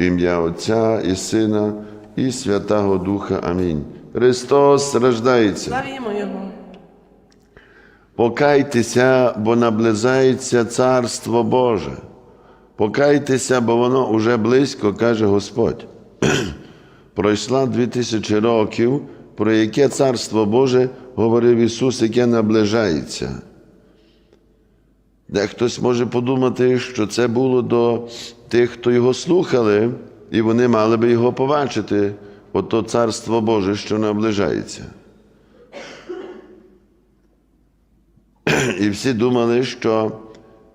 ім'я Отця і Сина, і Святого Духа. Амінь. Христос рождається. Славімо Його. Покайтеся, бо наближається Царство Боже. Покайтеся, бо воно уже близько, каже Господь. Пройшла дві тисячі років, про яке Царство Боже говорив Ісус, яке наближається. Дехтось може подумати, що це було до тих, хто його слухали, і вони мали би його побачити, ото Царство Боже, що наближається. І всі думали, що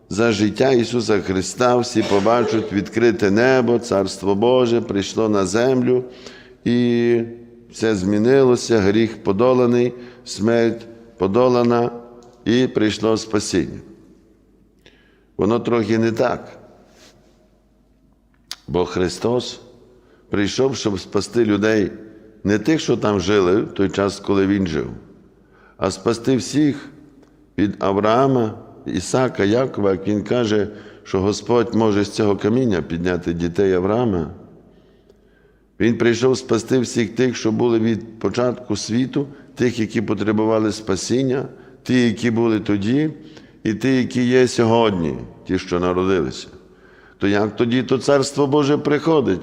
за життя Ісуса Христа всі побачать відкрите небо, Царство Боже прийшло на землю, і все змінилося, гріх подоланий, смерть подолана, і прийшло спасіння. Воно трохи не так. Бо Христос прийшов, щоб спасти людей, не тих, що там жили в той час, коли Він жив, а спасти всіх від Авраама, Ісака, Якова, як він каже, що Господь може з цього каміння підняти дітей Авраама. Він прийшов спасти всіх тих, що були від початку світу, тих, які потребували спасіння, ті, які були тоді, і ті, які є сьогодні, ті, що народилися. То як тоді то Царство Боже приходить?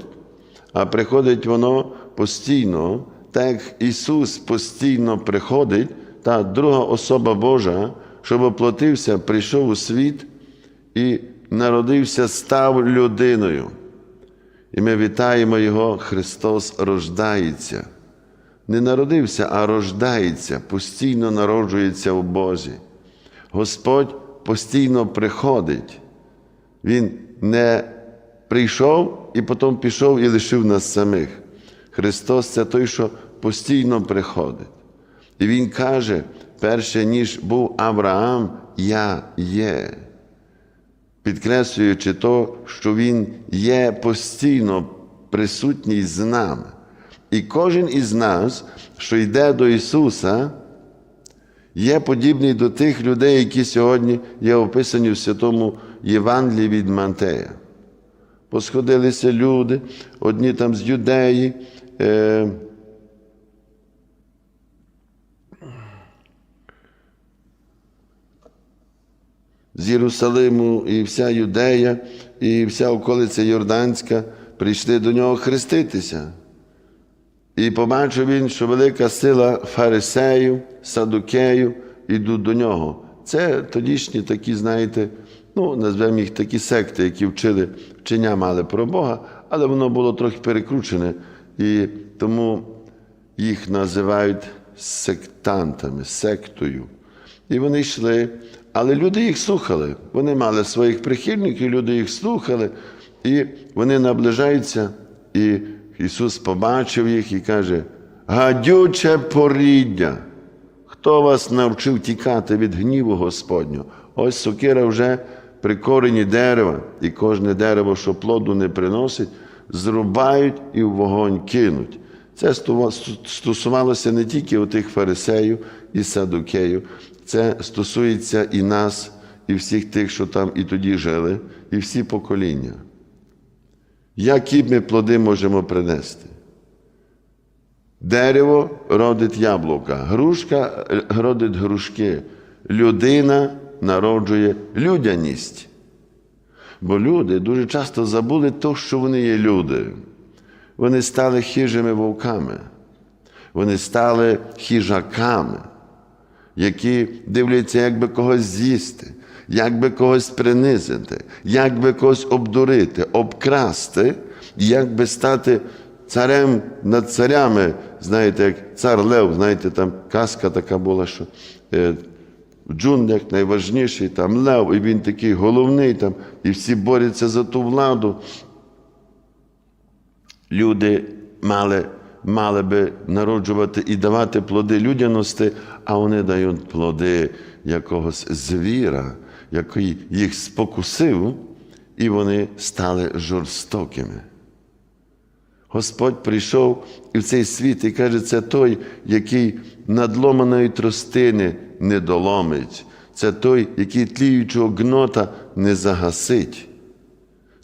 А приходить воно постійно, так Ісус постійно приходить, та друга особа Божа, щоб оплатився, прийшов у світ і народився, став людиною. І ми вітаємо Його, Христос рождається. Не народився, а рождається, постійно народжується у Бозі. Господь постійно приходить. Він не прийшов і потім пішов і лишив нас самих. Христос це той, що постійно приходить. І Він каже, перше, ніж був Авраам, я є. Підкреслюючи то, що Він є постійно присутній з нами. І кожен із нас, що йде до Ісуса, є подібний до тих людей, які сьогодні є описані в Святому Євангелії від Мантея. Посходилися люди, одні там з юдеї. Е, з Єрусалиму і вся Юдея, і вся околиця Йорданська прийшли до нього хреститися. І побачив він, що велика сила фарисеїв, садукеїв йдуть до нього. Це тодішні такі, знаєте, ну, назвемо їх такі секти, які вчили, вчення мали про Бога, але воно було трохи перекручене, і тому їх називають сектантами, сектою. І вони йшли, але люди їх слухали. Вони мали своїх прихильників, люди їх слухали, і вони наближаються. І Ісус побачив їх і каже: гадюче поріддя, хто вас навчив тікати від гніву Господнього? Ось сокира вже при корені дерева, і кожне дерево, що плоду не приносить, зрубають і в вогонь кинуть. Це стосувалося не тільки отих фарисеїв і садукеїв, це стосується і нас, і всіх тих, що там і тоді жили, і всі покоління. Які ми плоди можемо принести? Дерево родить яблука, грушка родить грушки, людина народжує людяність. Бо люди дуже часто забули то, що вони є люди. Вони стали хижими вовками, вони стали хижаками, які дивляться, як би когось з'їсти, як би когось принизити, як би когось обдурити, обкрасти, як би стати царем над царями. Знаєте, як цар Лев, знаєте, там казка така була, що е, в джунглях найважніший там Лев, і він такий головний, там, і всі борються за ту владу. Люди мали мали би народжувати і давати плоди людяності, а вони дають плоди якогось звіра, який їх спокусив, і вони стали жорстокими. Господь прийшов і в цей світ і каже, це той, який надломаної тростини не доломить, це той, який тліючого гнота не загасить.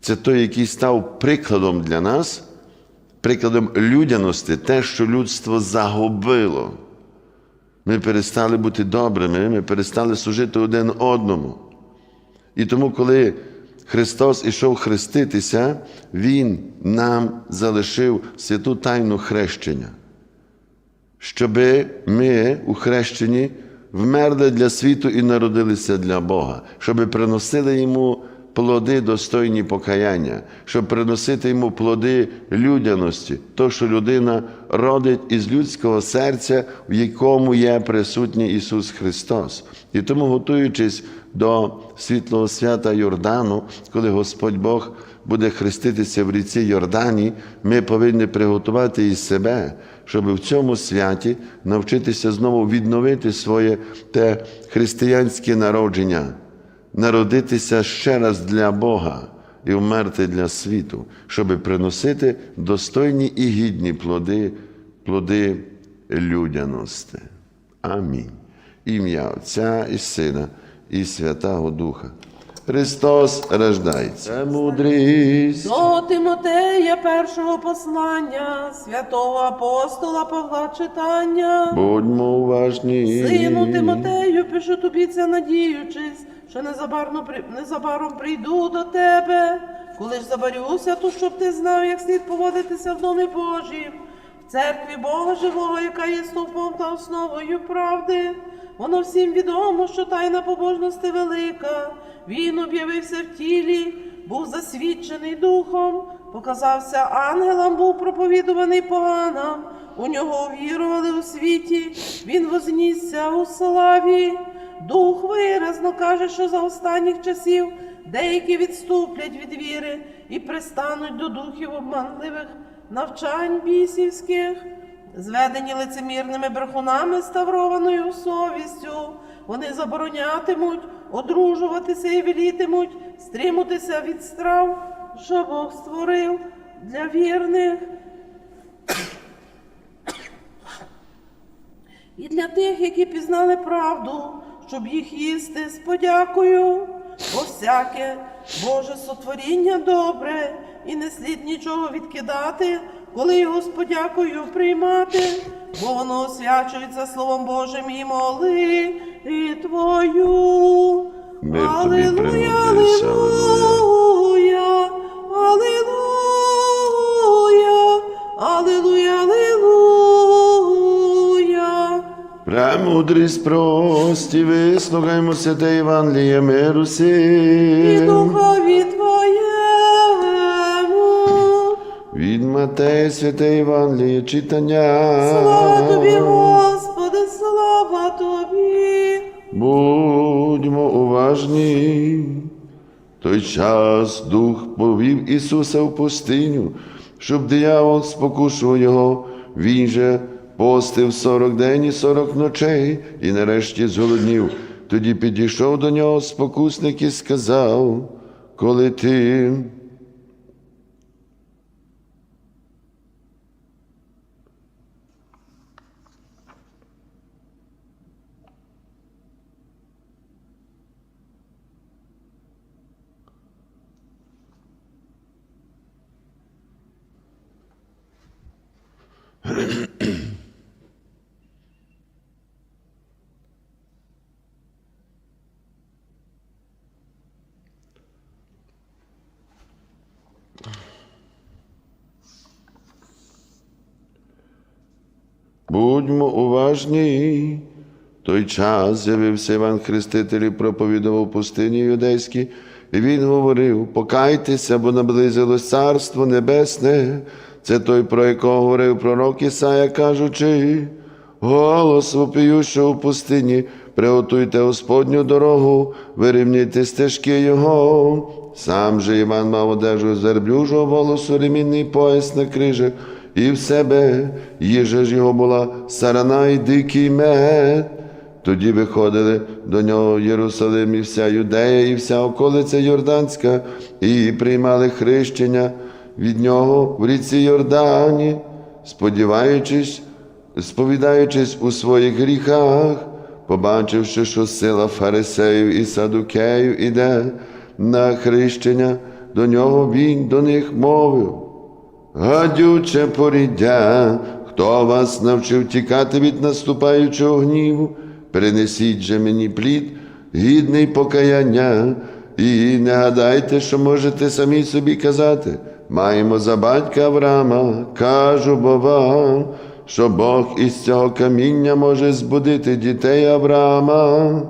це той, який став прикладом для нас, прикладом людяності, те, що людство загубило. Ми перестали бути добрими, ми перестали служити один одному. І тому, коли Христос ішов хреститися, Він нам залишив святу тайну хрещення, щоби ми у хрещенні вмерли для світу і народилися для Бога, щоби приносили йому плоди достойні покаяння, щоб приносити йому плоди людяності, то, що людина родить із людського серця, в якому є присутній Ісус Христос. І тому, готуючись до світлого свята Йордану, коли Господь Бог буде хреститися в ріці Йордані, ми повинні приготувати і себе, щоб в цьому святі навчитися знову відновити своє те християнське народження народитися ще раз для Бога і вмерти для світу, щоб приносити достойні і гідні плоди, плоди людяності. Амінь. Ім'я Отця і Сина, і Святого Духа. Христос рождається. Мудрість. До Тимотея першого послання, святого апостола Павла читання. Будьмо уважні. Сину Тимотею, пишу тобі це, надіючись, що незабарно, незабаром прийду до тебе. Коли ж забарюся, то щоб ти знав, як слід поводитися в домі Божій, в церкві Бога живого, яка є стовпом та основою правди. Воно всім відомо, що тайна побожності велика. Він об'явився в тілі, був засвідчений духом, показався ангелам, був проповідуваний поганам. У нього вірували у світі, він вознісся у славі. Дух виразно каже, що за останніх часів деякі відступлять від віри і пристануть до духів обманливих навчань бісівських, зведені лицемірними брехунами ставрованою совістю. Вони заборонятимуть одружуватися і велітимуть стримутися від страв, що Бог створив для вірних. І для тих, які пізнали правду, щоб їх їсти з подякою, бо всяке Боже сотворіння добре, і не слід нічого відкидати, коли його з подякою приймати, бо воно освячується Словом Божим і моли і Твою. Мир тобі Алілуя, Премудрість прості, вислухаймо святе Євангеліє миру і духові Твоєму. Від Матея святе Євангеліє читання. Слава Тобі, Господи, слава Тобі. Будьмо уважні. Той час Дух повів Ісуса в пустиню, щоб диявол спокушував його. Він же постив сорок день і сорок ночей, і нарешті зголоднів. Тоді підійшов до нього спокусник і сказав, коли ти Будьмо уважні. Той час з'явився Іван Хреститель і проповідував в пустині юдейській, і він говорив: покайтеся, бо наблизилось Царство Небесне. Це той, про якого говорив пророк Ісая, кажучи, голос вопіющого в пустині, приготуйте Господню дорогу, вирівняйте стежки Його. Сам же Іван мав одежу з верблюжого волосу, ремінний пояс на крижах, і в себе їжа ж його була сарана і дикий мед. Тоді виходили до нього Єрусалим і вся Юдея, і вся околиця Йорданська, і приймали хрещення від нього в ріці Йордані, сподіваючись, сповідаючись у своїх гріхах, побачивши, що сила фарисеїв і садукеїв іде на хрещення, до нього він до них мовив. Гадюче поріддя, хто вас навчив тікати від наступаючого гніву, принесіть же мені плід, гідний покаяння, і не гадайте, що можете самі собі казати. Маємо за батька Авраама, кажу бо вам, що Бог із цього каміння може збудити дітей Авраама.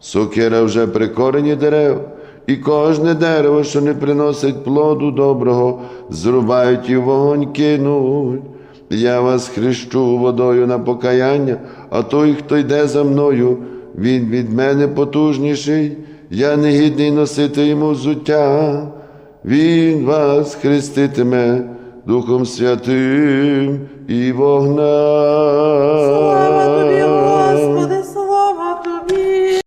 Сокира вже при корені дерев, і кожне дерево, що не приносить плоду доброго, зрубають і вогонь кинуть. Я вас хрещу водою на покаяння, а той, хто йде за мною, він від мене потужніший, я не гідний носити йому взуття. Він вас хреститиме Духом Святим і вогна.